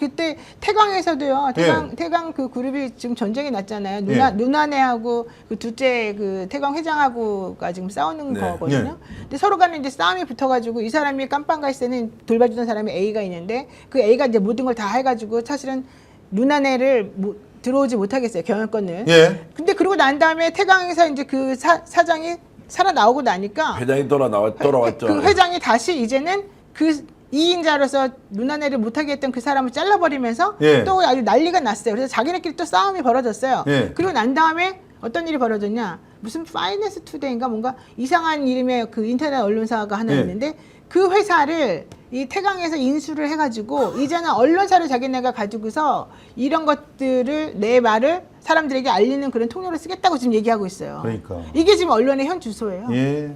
그때 태광에서도요. 태광 예. 태광 그 그룹이 지금 전쟁이 났잖아요. 누나 예. 누나네하고 그 둘째 그 태광 회장하고가 지금 싸우는 네. 거거든요. 근데 서로 간에 이제 싸움이 붙어가지고 이 사람이 깜빵 가 있을 때는 돌봐주던 사람이 A가 있는데 그 A가 이제 모든 걸 다 해가지고 사실은 누나네를 뭐 들어오지 못하겠어요 경영권을. 예. 근데 그러고 난 다음에 태광에서 이제 그 사, 사장이 살아 나오고 나니까 회장이 돌아 나와 돌아왔죠. 그 회장이 다시 이제는 그 이인자로서 누나네를 못하게 했던 그 사람을 잘라버리면서 예. 또 아주 난리가 났어요. 그래서 자기네끼리 또 싸움이 벌어졌어요. 예. 그리고 난 다음에 어떤 일이 벌어졌냐? 무슨 파이낸스 투데이인가 뭔가 이상한 이름의 그 인터넷 언론사가 하나 예. 있는데 그 회사를 이 태강에서 인수를 해가지고 이제는 언론사를 자기네가 가지고서 이런 것들을 내 말을 사람들에게 알리는 그런 통로를 쓰겠다고 지금 얘기하고 있어요. 그러니까. 이게 지금 언론의 현 주소예요. 예.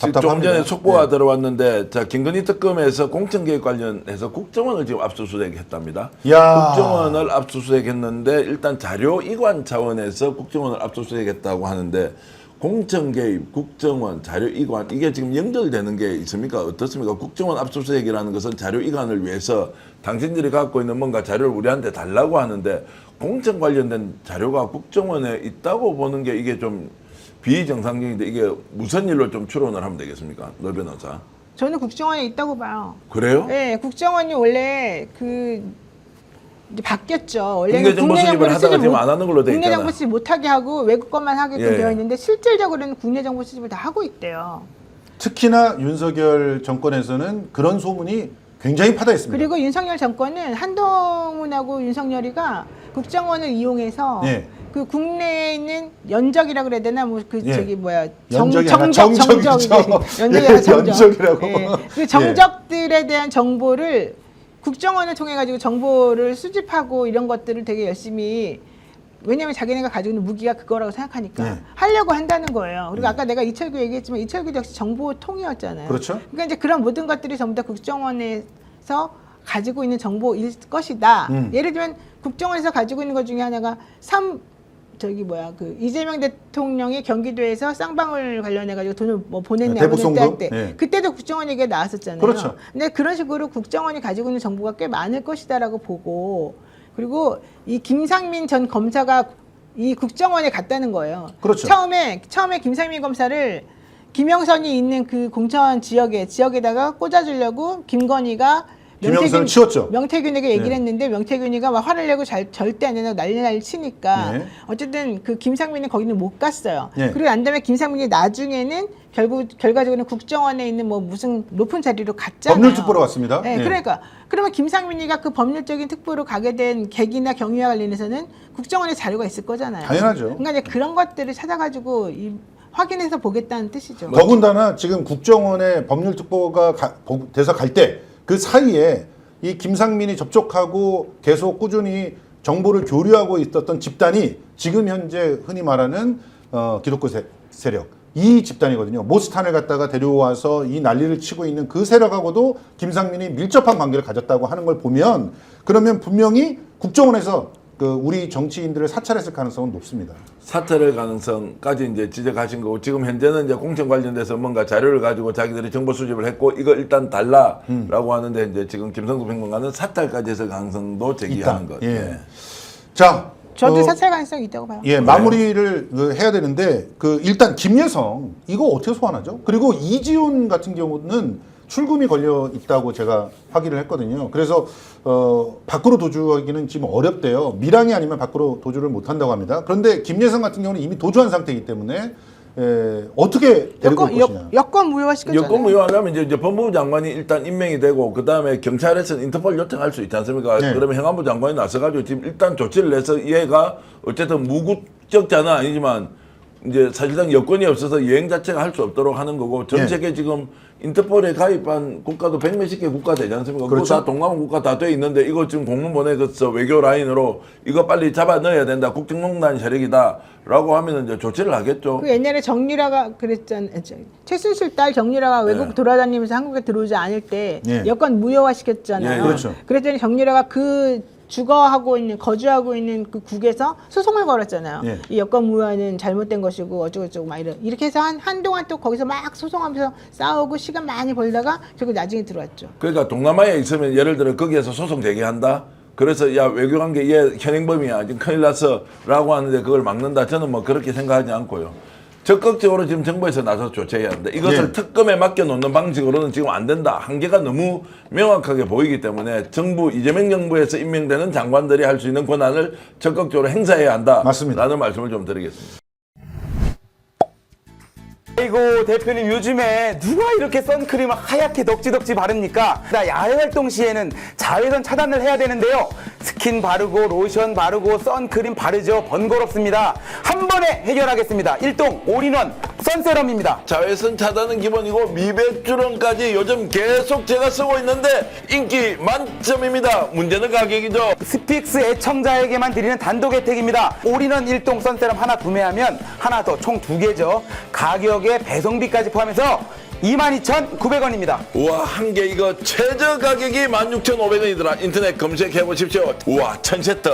지금 좀 답답합니다. 전에 속보가 예. 들어왔는데 자 김건희 특검에서 공천개혁 관련해서 국정원을 지금 압수수색했답니다. 야. 국정원을 압수수색했는데 일단 자료 이관 차원에서 국정원을 압수수색했다고 하는데 공천 개입, 국정원, 자료 이관 이게 지금 연결되는 게 있습니까? 어떻습니까? 국정원 압수수색이라는 것은 자료 이관을 위해서 당신들이 갖고 있는 뭔가 자료를 우리한테 달라고 하는데 공천 관련된 자료가 국정원에 있다고 보는 게 이게 좀 비정상적인데 이게 무슨 일로 좀 추론을 하면 되겠습니까? 노 변호사. 저는 국정원에 있다고 봐요. 그래요? 네, 국정원이 원래 그 이제 바뀌었죠. 원래는 국내 정보 수집을 하다가 지금 못- 안 하는 걸로 돼 국내 있잖아. 정보 수집 못하게 하고 외국 것만 하게끔 예. 되어 있는데 실질적으로는 국내 정보 수집을 다 하고 있대요. 특히나 윤석열 정권에서는 그런 소문이 굉장히 파다했습니다. 그리고 윤석열 정권은 한동훈하고 윤석열이가 국정원을 이용해서 예. 그 국내에 있는 연적이라 그래야 되나 뭐 그 예. 저기 뭐야 연적이 아니라 정적 정적이죠. 정적 예, 연적이라 정적 연적이라고. 예. 예. 그 정적들에 대한 정보를 국정원을 통해 가지고 정보를 수집하고 이런 것들을 되게 열심히 왜냐하면 자기네가 가지고 있는 무기가 그거라고 생각하니까 네. 하려고 한다는 거예요. 그리고 아까 내가 이철규 얘기했지만 이철규도 역시 정보통이었잖아요. 그렇죠. 그러니까 이제 그런 모든 것들이 전부 다 국정원에서 가지고 있는 정보일 것이다. 음. 예를 들면 국정원에서 가지고 있는 것 중에 하나가 삼 저기 뭐야 그 이재명 대통령이 경기도에서 쌍방울 관련해 가지고 돈을 뭐 보냈냐 대북 송금? 할때 예. 그때도 국정원 얘기가 나왔었잖아요. 그렇죠. 근데 그런 식으로 국정원이 가지고 있는 정보가 꽤 많을 것이다라고 보고 그리고 이 김상민 전 검사가 이 국정원에 갔다는 거예요. 그렇죠. 처음에 처음에 김상민 검사를 김영선이 있는 그 공천 지역에 지역에다가 꽂아주려고 김건희가 김영선을 치웠죠. 명태균에게 얘기를 네. 했는데 명태균이가 막 화를 내고 잘, 절대 안 된다고 난리 난리 치니까 네. 어쨌든 그 김상민은 거기는 못 갔어요. 네. 그리고 난 다음에 김상민이 나중에는 결국 결과적으로는 국정원에 있는 뭐 무슨 높은 자리로 갔잖아요. 법률 특보로 갔습니다. 네, 예. 그러니까 그러면 김상민이가 그 법률적인 특보로 가게 된 계기나 경위와 관련해서는 국정원에 자료가 있을 거잖아요. 당연하죠. 그러니까 이제 그런 것들을 찾아가지고 이, 확인해서 보겠다는 뜻이죠. 더군다나 지금 국정원의 법률 특보가 가- 보- 돼서 갈 때 그 사이에 이 김상민이 접촉하고 계속 꾸준히 정보를 교류하고 있었던 집단이 지금 현재 흔히 말하는 어, 기독교 세, 세력 이 집단이거든요. 모스탄을 갖다가 데려와서 이 난리를 치고 있는 그 세력하고도 김상민이 밀접한 관계를 가졌다고 하는 걸 보면 그러면 분명히 국정원에서 그 우리 정치인들을 사찰했을 가능성은 높습니다. 사퇴할 가능성까지 이제 지적하신 거고 지금 현재는 이제 공천 관련돼서 뭔가 자료를 가지고 자기들이 정보 수집을 했고 이거 일단 달라라고 하는데 이제 지금 김성수 평론가는 사퇴까지 했을 가능성도 제기하는 있다. 것. 예. 자, 저도 어, 사찰 가능성이 있다고 봐요. 예, 마무리를 그 해야 되는데 그 일단 김예성 이거 어떻게 소환하죠? 그리고 이지훈 같은 경우는 출금이 걸려 있다고 제가 확인을 했거든요. 그래서 어 밖으로 도주하기는 지금 어렵대요. 밀항이 아니면 밖으로 도주를 못 한다고 합니다. 그런데 김예성 같은 경우는 이미 도주한 상태이기 때문에 에, 어떻게 데리고 올 여권, 것이냐. 여, 여권 무효화 시켰잖아요. 여권 무효하려면 이제, 이제 법무부 장관이 일단 임명이 되고 그 다음에 경찰에서는 인터폴 요청할 수 있지 않습니까? 네. 그러면 행안부 장관이 나서가지고 지금 일단 조치를 내서 얘가 어쨌든 무국적자는 아니지만 이제 사실상 여권이 없어서 여행 자체가 할 수 없도록 하는 거고 전 네. 세계 지금 인터폴에 가입한 국가도 백몇십 개 국가 되지 않습니까? 그렇죠. 다 동남아 국가 다 돼 있는데 이거 지금 공문 보내서 외교 라인으로 이거 빨리 잡아 넣어야 된다. 국정농단 세력이다라고 하면 이제 조치를 하겠죠. 그 옛날에 정유라가 그랬잖아요. 저, 최순실 딸 정유라가 외국 네. 돌아다니면서 한국에 들어오지 않을 때 예. 여권 무효화 시켰잖아요. 예, 그렇죠. 그랬더니 정유라가 그 주거하고 있는 거주하고 있는 그 국에서 소송을 걸었잖아요. 예. 이 여권 무효화는 잘못된 것이고 어쩌고 저쩌고 막 이런 이렇게 해서 한 한동안 또 거기서 막 소송하면서 싸우고 시간 많이 벌다가 결국 나중에 들어왔죠. 그러니까 동남아에 있으면 예를 들어 거기에서 소송 제기한다. 그래서 야 외교관계 얘 현행범이야 지금 큰일 났어라고 하는데 그걸 막는다 저는 뭐 그렇게 생각하지 않고요. 적극적으로 지금 정부에서 나서 조치해야 하는데 이것을 예. 특검에 맡겨 놓는 방식으로는 지금 안 된다. 한계가 너무 명확하게 보이기 때문에 정부 이재명 정부에서 임명되는 장관들이 할 수 있는 권한을 적극적으로 행사해야 한다. 맞습니다. 라는 말씀을 좀 드리겠습니다. 아이고 대표님 요즘에 누가 이렇게 선크림을 하얗게 덕지덕지 바릅니까? 나 야외 활동 시에는 자외선 차단을 해야 되는데요. 스킨 바르고 로션 바르고 선크림 바르죠. 번거롭습니다. 한 번에 해결하겠습니다. 일동 올인원 선세럼입니다. 자외선 차단은 기본이고 미백주름까지 요즘 계속 제가 쓰고 있는데 인기 만점입니다. 문제는 가격이죠. 스픽스 애청자에게만 드리는 단독 혜택입니다. 올인원 일동 선세럼 하나 구매하면 하나 더 총 두 개죠. 가격에 배송비까지 포함해서 22,900원입니다. 우와 한 개 이거 최저 가격이 16,500원이더라 인터넷 검색해 보십시오 우와 천 세트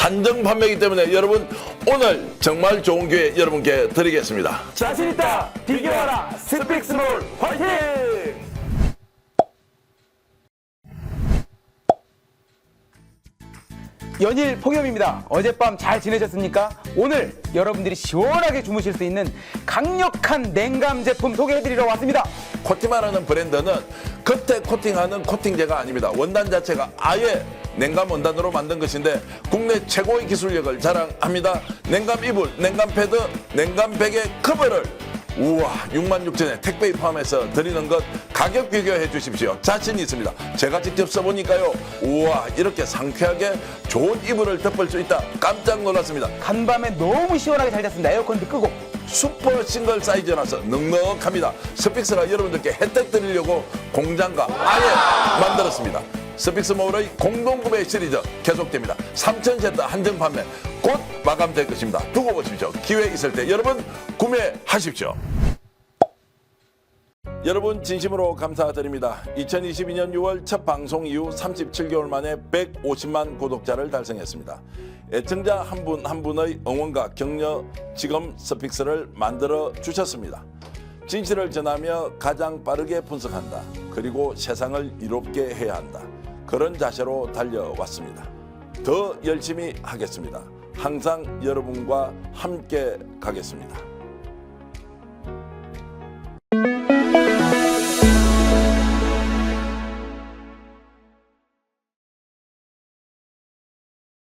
한정 판매이기 때문에 여러분 오늘 정말 좋은 기회 여러분께 드리겠습니다 자신 있다 비교하라 스픽스몰 화이팅! 연일 폭염입니다. 어젯밤 잘 지내셨습니까? 오늘 여러분들이 시원하게 주무실 수 있는 강력한 냉감 제품 소개해드리러 왔습니다. 코티마라는 브랜드는 겉에 코팅하는 코팅제가 아닙니다 원단 자체가 아예 냉감 원단으로 만든 것인데 국내 최고의 기술력을 자랑합니다 냉감 이불, 냉감 패드, 냉감 베개 커버를 우와 6만 6천에 택배 포함해서 드리는 것 가격 비교해 주십시오 자신 있습니다 제가 직접 써보니까요 우와 이렇게 상쾌하게 좋은 이불을 덮을 수 있다 깜짝 놀랐습니다 간밤에 너무 시원하게 잘 잤습니다. 에어컨도 끄고. 슈퍼 싱글 사이즈라서 넉넉합니다. 스픽스가 여러분들께 혜택 드리려고 공장과 아예 만들었습니다. 스픽스 모을의 공동구매 시리즈 계속됩니다. 3천 세트 한정 판매 곧 마감될 것입니다. 두고 보십시오. 기회 있을 때 여러분 구매하십시오. 여러분 진심으로 감사드립니다. 2022년 6월 첫 방송 이후 37개월 만에 150만 구독자를 달성했습니다. 애청자 한 분한 분의 응원과 격려 지금 스픽스를 만들어 주셨습니다. 진실을 전하며 가장 빠르게 분석한다. 그리고 세상을 이롭게 해야 한다. 그런 자세로 달려왔습니다. 더 열심히 하겠습니다. 항상 여러분과 함께 가겠습니다.